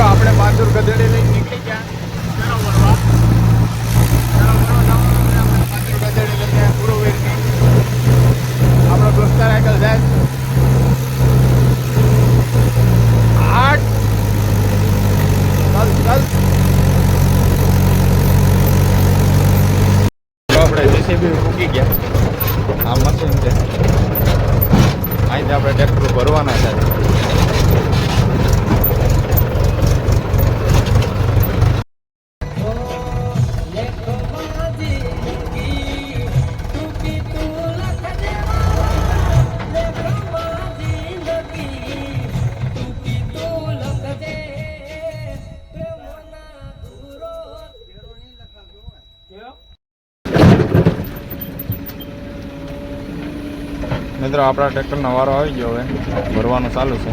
મિત્રો, આપણે બહાદુર ગધેડી લઈ નીકળી ગયા. આપણો દોસ્તાર આગળ જાય. બી મૂકી ગયા. આ મશીન છે. અહીંથી આપણે ટ્રેક્ટર ભરવાના છે. મિત્રો આપણા ટ્રેક્ટરનો વારો આવી ગયો હવે. ભરવાનું ચાલુ છે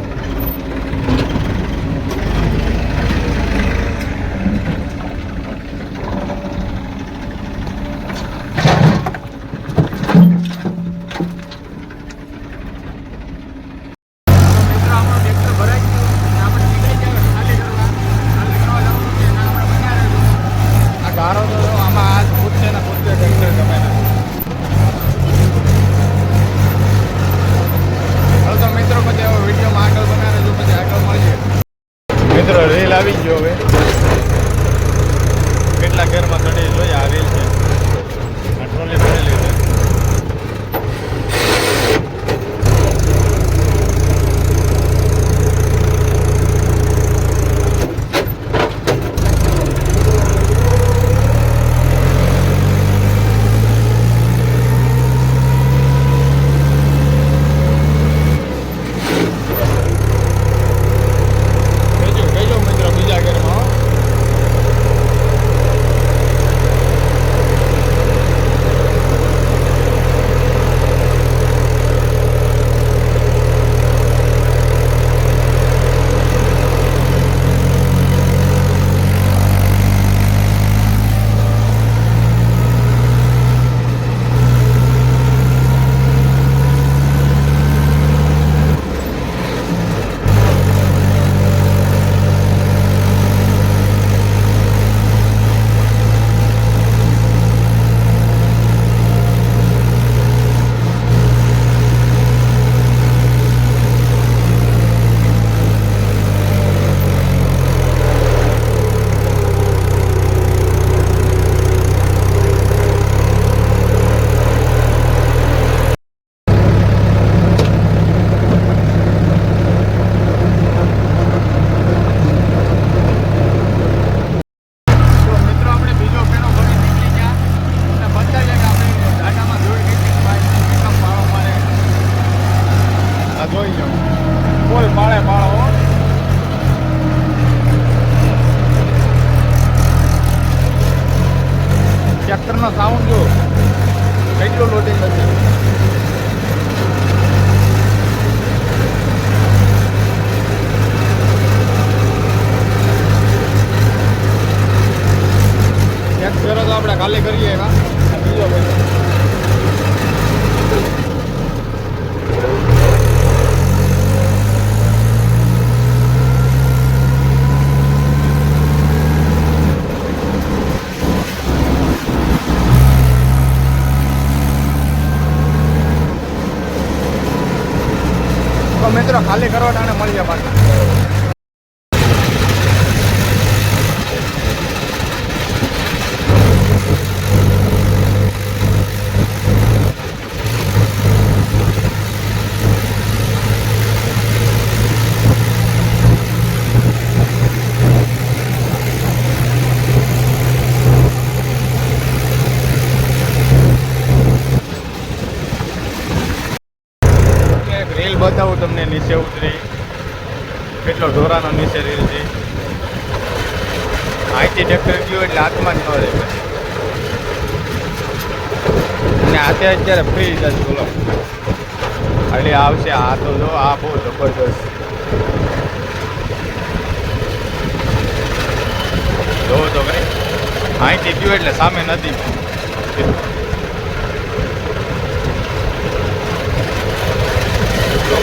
આ ગારો તો જો આમાં હાથ પૂછશે ને પૂછશે ટ્રેક્ટર ગમે ને ચાલો તો મિત્રો પછી હવે વિડીયોમાં આગળ બનાવે તો પછી આગળ મળીએ મિત્રો રેલ આવી ગયો હવે કેટલા ઘરમાં ચડી જોઈએ આ રેલ છે આ ટ્રોલી ભરેલી છે કહેજો કહેજો મિત્રો બીજા ઘરમાં હો. તો મિત્રો આપણે બીજો ફેરો ભરી નીકળી ગયા અને બતાવીએ કે આપણે ડાટામાં જોઈ કેટલી બાઈક કેટલા પાળો મારે આ ફૂલ પાળે પાળો ટ્રેક્ટરનો સાઉન્ડ જો કેટલું લોડિંગ નથી એક ફેરો તો આપણે ખાલી કરીએ એમાં બીજો ભાઈ ખાલી કરવા મળી જાય પાછા. રેલ બતાવું તમને નીચે ઉતરી. કેટલો ઢોરાનો નીચે રીલ છે. અહીંથી ટ્રેક્ટર ગયું એટલે હાથમાં જ ન રહે. અને હાથે અત્યારે ફ્રી જ બોલો. એટલે આવશે આ તો જો, આ બહુ જબરદસ્ત જોવો તો ભાઈ. અહીંથી ગયું એટલે સામે નથી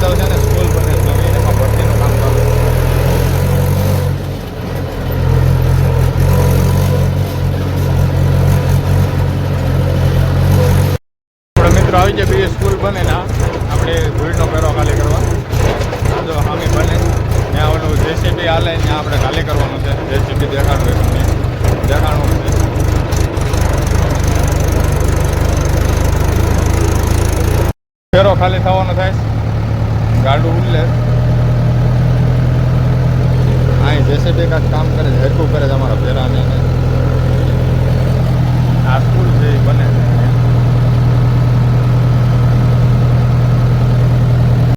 સ્કૂલ બને નવી એમાં ભરતીનું કામ ચાલુ આપણે આવી જાય બીજી સ્કૂલ બને ને આપણે ધૂળનો ફેરો ખાલી કરવા. જો હામી બને. ત્યાં ઓલું જેસીબી હાલે ત્યાં આપણે ખાલી કરવાનું છે. જેસીબી દેખાડવું એ દેખાડવું છે. ફેરો ખાલી થવાનો થાય ગાડું ઉલ્લે. અહીં બે કાંક કામ કરે છે હરકું કરે છે અમારા પહેલાં આ સ્કૂલ છે એ બને